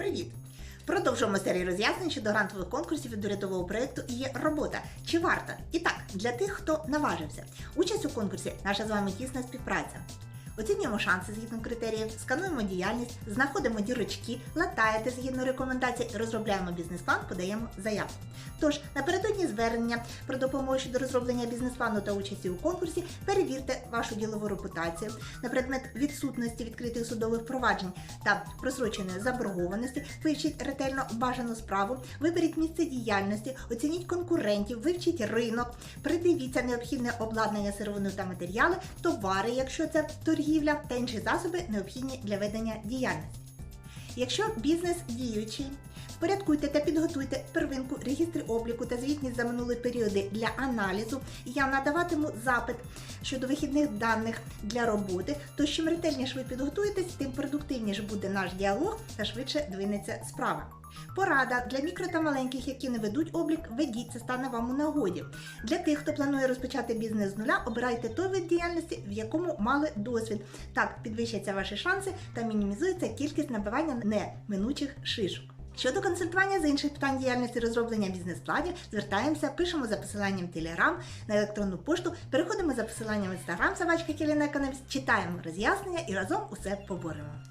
Привіт! Продовжуємо серію роз'яснень щодо грантових конкурсів від урядового проєкту є робота. Чи варта? І так, для тих, хто наважився. Участь у конкурсі наша з вами тісна співпраця. Оцінюємо шанси згідно критеріїв, скануємо діяльність, знаходимо дірочки, латаєте згідно рекомендацій, розробляємо бізнес-план, подаємо заявку. Тож, напередодні звернення про допомогу щодо розроблення бізнес-плану та участі у конкурсі, перевірте вашу ділову репутацію на предмет відсутності відкритих судових проваджень та просроченої заборгованості, вивчіть ретельно бажану справу, виберіть місце діяльності, оцініть конкурентів, вивчіть ринок, придивіться необхідне обладнання сировину та матеріали, товари, якщо це торгівля, та інші засоби необхідні для ведення діяльності. Якщо бізнес діючий, впорядкуйте та підготуйте первинку, регістри обліку та звітність за минулі періоди для аналізу. Я надаватиму запит щодо вихідних даних для роботи. То чим ретельніше ви підготуєтесь, тим продуктивніше буде наш діалог та швидше двинеться справа. Порада для мікро та маленьких, які не ведуть облік, ведіть, це стане вам у нагоді. Для тих, хто планує розпочати бізнес з нуля, обирайте той вид діяльності, в якому мали досвід. Так підвищаться ваші шанси та мінімізується кількість набивання неминучих шишок. Щодо консультування з інших питань діяльності розроблення бізнес-планів, звертаємося, пишемо за посиланням Telegram на електронну пошту, переходимо за посиланням Instagram, собачка Кіліна Економіст, читаємо роз'яснення і разом усе поборемо.